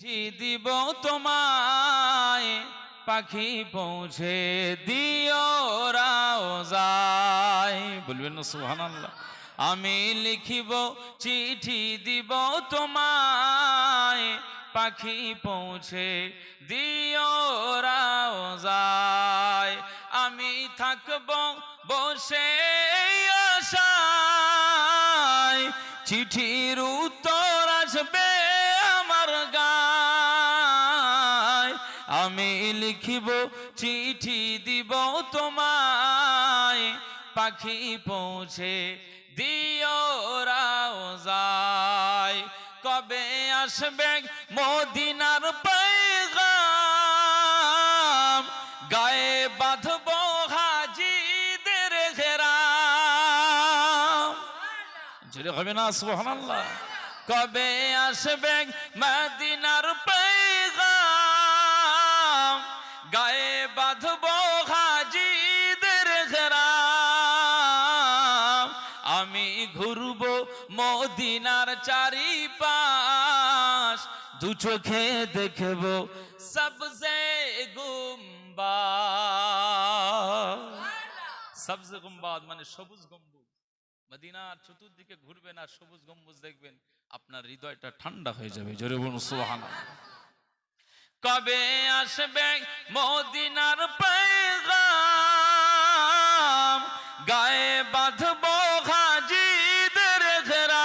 চিঠি দিব তোমায়, পাখি পৌঁছে দিও রাও যায়। বলবেন না, সুবহানাল্লাহ। আমি লিখিব, চিঠি দিব তোমায়, পাখি পৌঁছে দিও রাও যায়। আমি থাকব বসে আশায়, চিঠির উত্তর আসবে আমি লিখিব চিঠি দিব তোমায়। পাখি পৌঁছে দিও রাও যায় কবে আসবে মদিনার পাইগাম গায়ে বাঁধব হাজিদের ঘেরাম। জোরে হবে না, সুবহানাল্লাহ। কবে আসবে মদিনার পেগাম গায়ে বাঁধব হাজিদের ঘেরাম আমি ঘুরব মদিনার চারিপাশ। দু চোখে দেখব সবসে গুম্বা সবসে গুম্বাদ মানে সবুজ গম্বুজ। মদিনার চতুর্দিকে ঘুরবেন আর সবুজ গম্বুজ দেখবেন। আপনার হৃদয়টা ঠান্ডা হয়ে যাবে। জোরে বলুন সুবহান কবে আসবে মদিনার পেগাম? গায়ে বাঁধব হাজিদের ঘেরাম।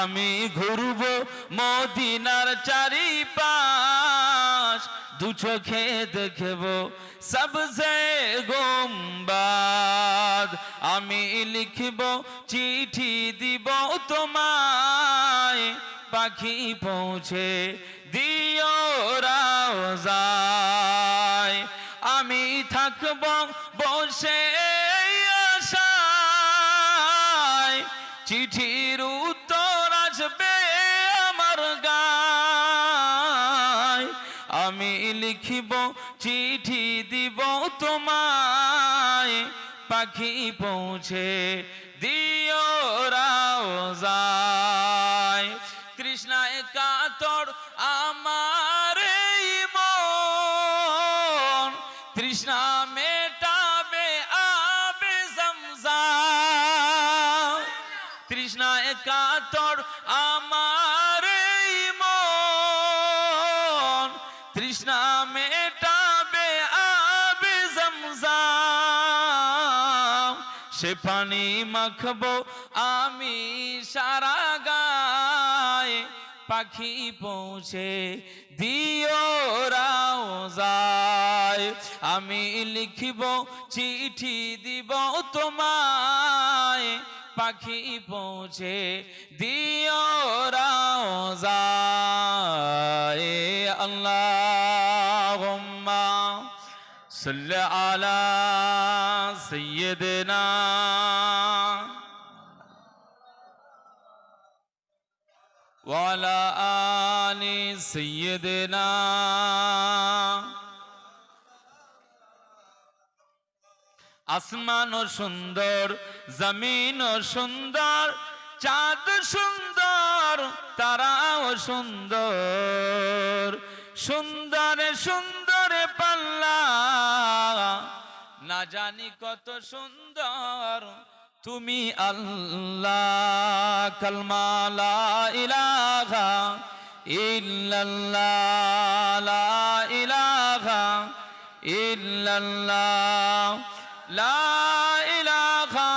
আমি ঘুরব মদিনার চারিপাশ। দু চোখে দেখব সবসে গোম্বাদ। আমি লিখব, চিঠি দিব তোমায়। পাখি পৌঁছে দিও রাওজায়। আমি থাকব বসে চিঠির উত্তর আসবে আমার গায়। আমি লিখিব, চিঠি দিব তোমায়। পাখি পৌঁছে দিও তৃষ্ণা মেটাবে আবে জমজাম। তৃষ্ণায় কাতর আমার মন। তৃষ্ণা মেটাবে আবে জমজাম। সে পানি মাখবো আমি সারা গায়। পাখি পৌঁছে দিও রাও যায় আমি লিখিব চিঠি দিব তোমায় পাখি পৌঁছে দিও রাও যায় আল্লাহ صل على سيدنا وعلى آل سيدنا আসমান সুন্দর, জমিন সুন্দর, চাঁদ সুন্দর, তারাও সুন্দর। সুন্দর সুন্দর পাল্লা, না জানি কত সুন্দর। তুমি আল্লাহ কালমালা ইলাহা ইল্লাল্লাহ ইলাহা ইল্লাল্লাহ। লা ইলাহা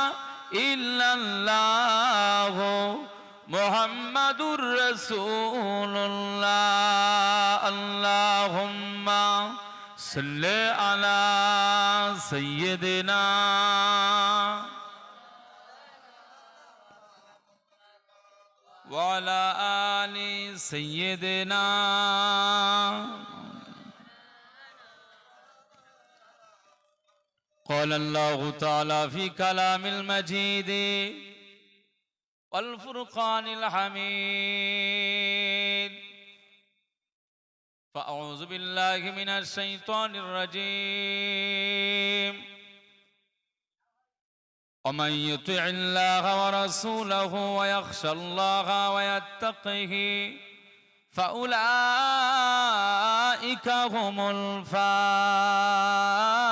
ইল্লাল্লাহ মুহাম্মাদুর রাসূলুল্লাহ আল্লাহুম্মা সাল্লি আলা সাইয়্যিদিনা وعلى آل سيدنا قال الله تعالى في كلام المجيد والفرقان الحميد. فأعوذ بالله من الشيطان الرجيم. ومن يطع الله ورسوله ويخشى الله ويتقه فأولئك هم الفائزون.